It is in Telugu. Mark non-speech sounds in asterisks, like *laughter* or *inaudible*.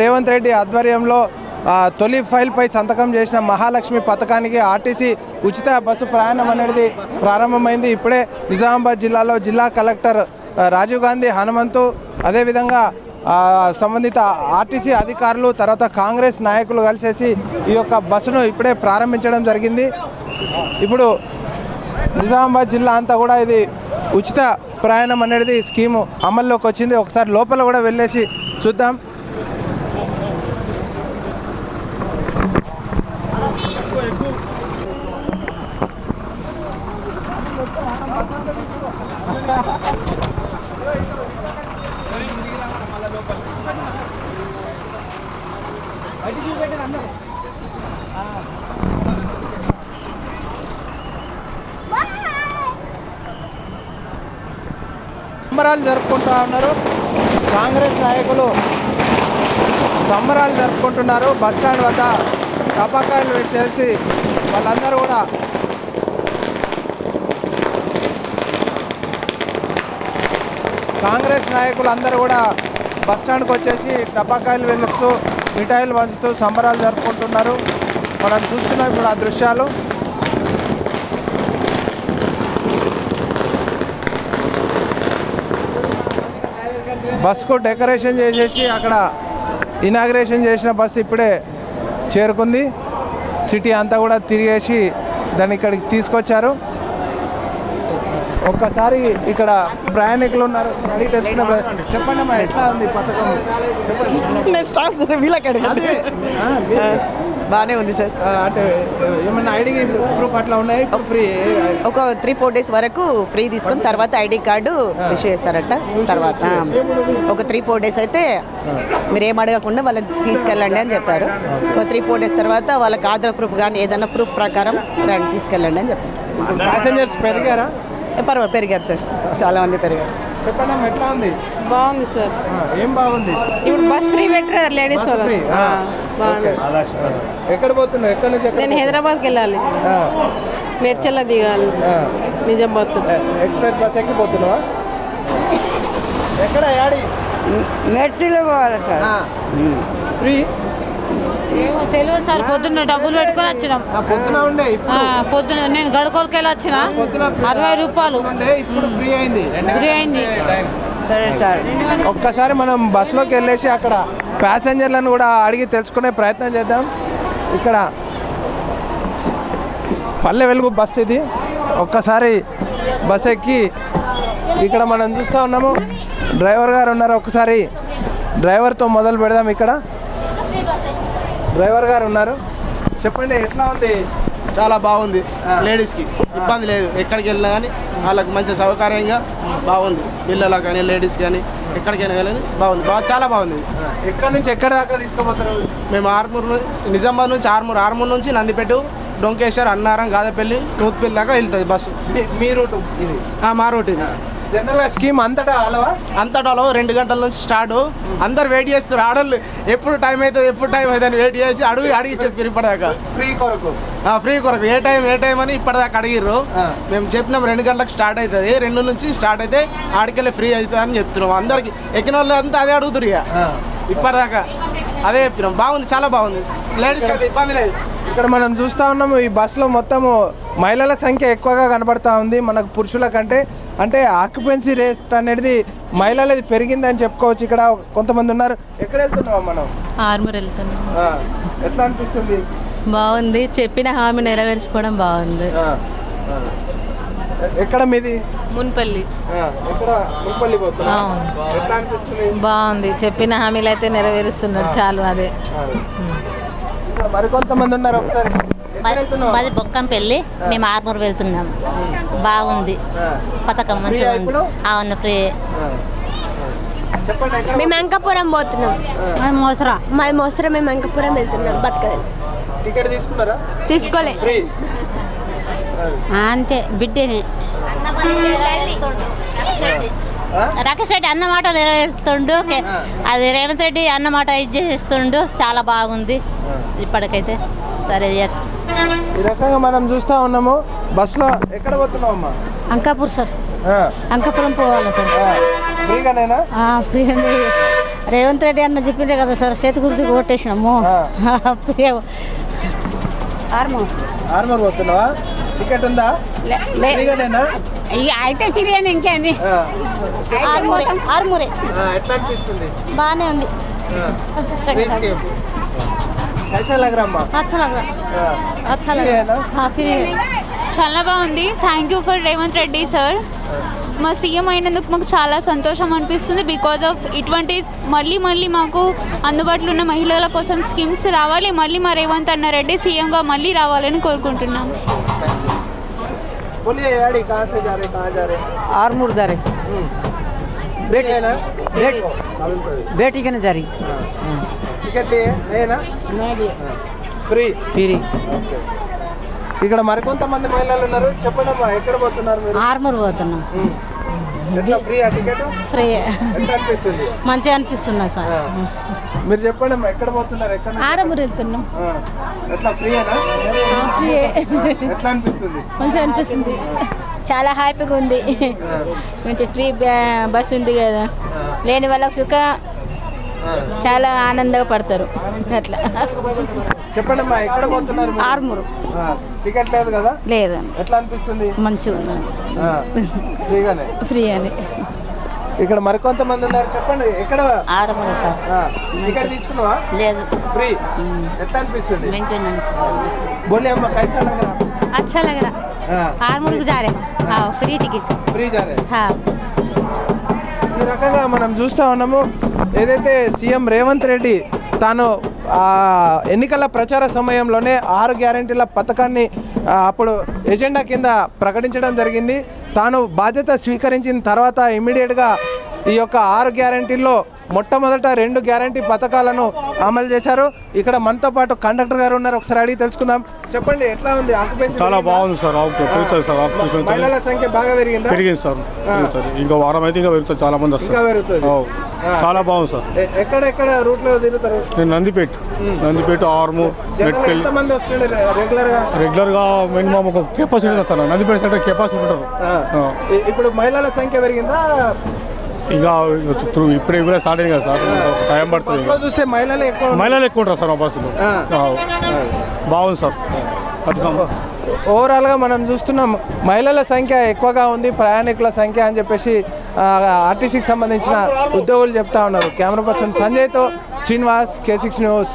రేవంత్ రెడ్డి ఆధ్వర్యంలో తొలి ఫైల్పై సంతకం చేసిన మహాలక్ష్మి పథకానికి ఆర్టీసీ ఉచిత బస్సు ప్రయాణం అనేది ప్రారంభమైంది. ఇప్పుడే నిజామాబాద్ జిల్లాలో జిల్లా కలెక్టర్ రాజీవ్ గాంధీ హనుమంతు అదేవిధంగా సంబంధిత ఆర్టీసీ అధికారులు తర్వాత కాంగ్రెస్ నాయకులు కలిసేసి ఈ యొక్క బస్సును ఇప్పుడే ప్రారంభించడం జరిగింది. ఇప్పుడు నిజామాబాద్ జిల్లా అంతా కూడా ఇది ఉచిత ప్రయాణం అనేది స్కీము అమల్లోకి వచ్చింది. ఒకసారి లోపల కూడా వెళ్ళేసి చూద్దాం. సంబరాలు జరుపుకుంటా ఉన్నారు. కాంగ్రెస్ నాయకులు సంబరాలు జరుపుకుంటున్నారు. బస్ స్టాండ్ వద్ద టపాకాయలు చేసి వాళ్ళందరూ కూడా కాంగ్రెస్ నాయకులు అందరూ కూడా బస్ వచ్చేసి టపాకాయలు వెలుస్తూ మిఠాయిలు పంచుతూ సంబరాలు జరుపుకుంటున్నారు. మనం చూస్తున్నాం ఇప్పుడు ఆ దృశ్యాలు. బస్కు డెకరేషన్ చేసేసి అక్కడ ఇనాగ్రేషన్ చేసిన బస్సు ఇప్పుడే చేరుకుంది. సిటీ అంతా కూడా తిరిగేసి దాన్ని ఇక్కడికి తీసుకొచ్చారు. ఒక్కసారి ఇక్కడ ప్రయాణికులు ఉన్నారు. చెప్పండి బాగానే ఉంది సార్. ఆ, అంటే ఏమన్నా ఐడి ప్రూఫ్ అట్లా ఉన్నాయి? ఫ్రీ ఒక త్రీ ఫోర్ డేస్ వరకు ఫ్రీ తీసుకొని తర్వాత ఐడి కార్డు ఇష్యూ చేస్తారట. తర్వాత ఒక త్రీ ఫోర్ డేస్ అయితే మీరు ఏం అడగకుండా వాళ్ళని తీసుకెళ్ళండి అని చెప్పారు. ఒక త్రీ ఫోర్ డేస్ తర్వాత వాళ్ళకి ఆధార్ ప్రూఫ్ కానీ ఏదైనా ప్రూఫ్ ప్రకారం రండి తీసుకెళ్ళండి అని చెప్పారు. ప్యాసింజర్స్ పెరిగారా? పర్వాలేదు పెరిగారు సార్. చాలా మంది పెరిగారు. చెప్పండి ఎట్లా ఉంది? బాగుంది సార్. ఆ, ఏం బాగుంది? ఇప్పుడు బస్ ఫ్రీ పెట్టారు లేడీస్ ఓకే. ఎక్కడ పోతున్నావు? ఎక్కడ నుంచి నేను హైదరాబాద్కి వెళ్ళాలి. ఆ, మేడ్చల్ల దిగాలి. నిజామాబాద్ ఎక్స్ప్రెస్ బస్ ఎక్కిపోతున్నావా ఎక్కడ యాడి? మెట్టిలో పోవాలి సార్. ఫ్రీ? ఏమో తెలియదు సార్. పొద్దున్న డబ్బులు పెట్టుకొని వచ్చినాం. పొద్దున నేను గడుకోలకెళ్ళి వచ్చిన. పొద్దున అరవై రూపాయలు. ఫ్రీ అయింది. ఫ్రీ అయింది. సరే సార్. ఒక్కసారి మనం బస్సులోకి వెళ్ళేసి అక్కడ ప్యాసింజర్లను కూడా అడిగి తెలుసుకునే ప్రయత్నం చేద్దాం. ఇక్కడ పల్లె వెలుగు బస్ ఇది. ఒక్కసారి బస్ ఎక్కి ఇక్కడ మనం చూస్తూ ఉన్నాము. డ్రైవర్ గారు ఉన్నారు. ఒకసారి డ్రైవర్తో మొదలు పెడదాం ఇక్కడ. డ్రైవర్ గారు ఉన్నారు. చెప్పండి ఎట్లా ఉంది? చాలా బాగుంది లేడీస్కి. ఇబ్బంది లేదు. ఎక్కడికి వెళ్ళినా కానీ వాళ్ళకి మంచి సౌకర్యంగా బాగుంది. పిల్లలకు కానీ లేడీస్ కానీ ఎక్కడికైనా వెళ్ళని బాగుంది. బాగా చాలా బాగుంది. ఎక్కడి నుంచి ఎక్కడి దాకా తీసుకుపోతారు? మేము ఆర్మూర్ ను- నిజామాబాద్ నుంచి ఆర్మూర్ ఆర్మూర్ నుంచి నందిపేట డొంకేశ్వర్ అన్నారం గాదపల్లి నూత్పల్లి దాకా వెళ్తుంది బస్సు. మీ- రూట్ ఇది? ఆ, మా రూట్ ఇది. జనరల్గా స్కీమ్ అంతటా అలవా? అంతటాలో రెండు గంటల నుంచి స్టార్ట్. అందరు వెయిట్ చేస్తారు ఆడోళ్ళు ఎప్పుడు టైం అవుతుంది ఎప్పుడు టైం అవుతుంది అని వెయిట్ చేసి అడుగు అడిగి చెప్పారు ఇప్పటిదాకా. ఫ్రీ కొరకు. ఫ్రీ కొరకు. ఏ టైం ఏ టైం అని ఇప్పటిదాకా అడిగిర్రు. మేము చెప్పినాం రెండు గంటలకు స్టార్ట్ అవుతుంది. రెండు నుంచి స్టార్ట్ అయితే ఆడికెళ్ళి ఫ్రీ అవుతుంది అని చెప్తున్నాం. అందరికి ఎక్కిన వాళ్ళు అంతా అదే అడుగుతురు ఇక. ఇప్పటిదాకా. అదే చెప్పినాం. బాగుంది చాలా బాగుంది. లేడీస్కి అయితే ఇబ్బంది లేదు. ఇక్కడ మనం చూస్తూ ఉన్నాము ఈ బస్సులో మొత్తము మహిళల సంఖ్య ఎక్కువగా కనబడతా ఉంది. మనకు పురుషుల కంటే అంటే ఆక్యుపెన్సీ రేట్ అనేది మహిళలది పెరిగిందని చెప్పుకోవచ్చు. ఇక్కడ కొంతమంది ఉన్నారు. ఎక్కడ వెళ్తున్నాం మనం? ఆర్మూర్ వెళ్తున్నాం. ఆ, ఎట్లా అనిపిస్తుంది? బాగుంది. చెప్పిన హామీ నెరవేర్చుకోవడం బాగుంది. ఎక్కడ మీది? మున్పల్లి. ఆ, ఎక్కడ? ముప్పల్లి పోతున్నా అవును. ఎట్లా అనిపిస్తుంది? బాగుంది. చెప్పిన హామీలు అయితే నెరవేరుస్తున్నారు. చాలు అదే. మరికొంతమంది ఉన్నారు ఒకసారి? మాది బొక్కంపల్లి. మేము ఆర్మూర్ వెళ్తున్నాం. బాగుంది. పథకం మంచిగా ఉంది? అవును ఫ్రీ మేము అంకాపురం పోతున్నాం. మోసరా? మా మోసరం మేము అంకాపురం వెళ్తున్నాం టికెట్ తీసుకున్నారా? తీసుకోలే. ఫ్రీ? అంతే బిడ్డని? రాకేష్ రెడ్డి అన్నమాట నెరవేరుస్తుండు అది రేవంత్ రెడ్డి అన్నమాట ఇది చేస్తుండు. చాలా బాగుంది. ఇప్పటికైతే సరే. ఈ రకంగా మనం చూస్తా ఉన్నాము. బస్సులో ఎక్కడ పోతున్నావు అంకాపూర్ సార్. అంకాపురం పోవాలి సార్. ఫ్రీగానేనా? రేవంత్ రెడ్డి అన్న చెప్పిండే కదా సార్ చేతి గుర్తు కొట్టేసినాము. *laughs* ఆర్మూర్. ఆర్మర్ పోతున్నావా? టికెట్ ఉందా ఫ్రీగానేనా ఇక అయితే ఫిర్యానీ ఇంకేంది ఆ. ఆర్మూరే ఆర్మూరే ఆ, ఎట్లా అనిపిస్తుంది బాగానే ఉంది ఫ్రీ స్కీమ్ कैसा लग रहा अम्मा అచ్చా अच्छा लग रहा हाँ फ्री है చాలా బాగుంది thank you for Revanth Reddy sir మా సీఎం అయినందుకు మాకు చాలా సంతోషం అనిపిస్తుంది బికాజ్ ఆఫ్ ఇటువంటి మళ్ళీ మళ్ళీ మాకు అందుబాటులో ఉన్న మహిళల కోసం స్కీమ్స్ రావాలి మళ్ళీ మా రేవంత్ అన్న రెడ్డి సీఎంగా మళ్ళీ రావాలని కోరుకుంటున్నాం बोलिए यार कहाँ से जा रहे कहाँ जा रहे ఆర్మూర్ జారీ बेटी है ना बेटी। मालूम पड़ी। బేటీ కన్నా జారీ టికెట్ लिए है ना ఫ్రీ ఫిరి ఓకే ఇక్కడ మరికొంతమంది మహిళలు ఉన్నారు చెప్పండి అమ్మా ఎక్కడ పోతున్నారు మీరు ఆర్మూర్ పోతున్నాం ఉమ్. ఎట్లా ఫ్రీ ఆ టికెట్ ఫ్రీ ఎట్లా అనిపిస్తుంది మంచిగా అనిపిస్తున్నా సార్ ఆ. మీరు చెప్పండి అమ్మా ఎక్కడ పోతున్నారు? ఎక్కడ నుంచి? ఆర్మూర్ వెళ్తున్నాం. ఎట్లా ఫ్రీయేనా? ఫ్రీ ఎట్లా అనిపిస్తుంది? మంచిగా అనిపిస్తుంది. చాలా హ్యాపీగా ఉంది. మంచి ఫ్రీ బస్ ఉంది కదా. లేని వాళ్ళకి సుఖ. చాలా ఆనందంగా పడతారు. అట్లా. చెప్పండి అమ్మా ఎక్కడ పోతున్నారు మీరు? ఆర్మూరు. టికెట్ లేదు కదా? లేదు. ఎట్లా అనిపిస్తుంది? మంచిగా. ఫ్రీగానే? ఫ్రీ అని ఇక్కడ మరికొంతమంది ఉన్నారు. చెప్పండి ఇక్కడ ఆరమల సార్. ఇక్కడ తీసుకున్నావా? లేదు. ఫ్రీ? ఎట్లా అనిపిస్తుంది बोले अम्मा कैसा लग रहा आपको? अच्छा జారే. ఆ, ఫ్రీ టికెట్. ఫ్రీ జారే? रहे ఈ రకంగా మనం చూస్తూ ఉన్నాము. ఏదైతే సీఎం రేవంత్ రెడ్డి తాను ఎన్నికల ప్రచార సమయంలోనే ఆరు గ్యారంటీల పథకాన్ని అప్పుడు ఎజెండా కింద ప్రకటించడం జరిగింది. తాను బాధ్యత స్వీకరించిన తర్వాత ఇమీడియట్గా ఈ యొక్క ఆరు గ్యారంటీల్లో మొట్టమొదట రెండు గ్యారంటీ పథకాలను అమలు చేశారు. ఇక్కడ మనతో పాటు కండక్టర్ గారు ఉన్నారు. ఒకసారి అడిగి తెలుసుకుందాం. చెప్పండి ఎట్లా ఉంది? ఆక్యుపెన్సీ చాలా? బాగుంది సార్. సార్. మహిళల సంఖ్య బాగా పెరిగిందా? పెరిగింది సార్. ఇంకా వారం అయితే ఇంకా పెరుగుతుంది. చాలా మంది వస్తారు. చాలా బాగుంది సార్. ఎక్కడెక్కడ రూట్లో తిరుగుతారు? నేను నందిపేట. నందిపేట మెట్పల్లి వస్తుండే రెగ్యులర్గా మినిమం ఒక capacity sir Nandipet centre capacity ఉంటారు. ఇప్పుడు మహిళల సంఖ్య పెరిగిందా? ఇంకా త్రూ ఇప్పుడే ఇప్పుడే స్టార్ట్ అయింది కదా సార్. టైం పడుతుంది చూస్తే మహిళలు ఎక్కువ. మహిళలు ఎక్కువ ఉంటారు సార్ మా బస్సులో. బాగుంది సార్. పథకం ఓవరాల్గా మనం చూస్తున్నాం మహిళల సంఖ్య ఎక్కువగా ఉంది ప్రయాణికుల సంఖ్య అని చెప్పేసి ఆర్టీసీకి సంబంధించిన ఉద్యోగులు చెప్తా ఉన్నారు. కెమెరా పర్సన్ సంజయ్తో శ్రీనివాస్ కే సిక్స్ న్యూస్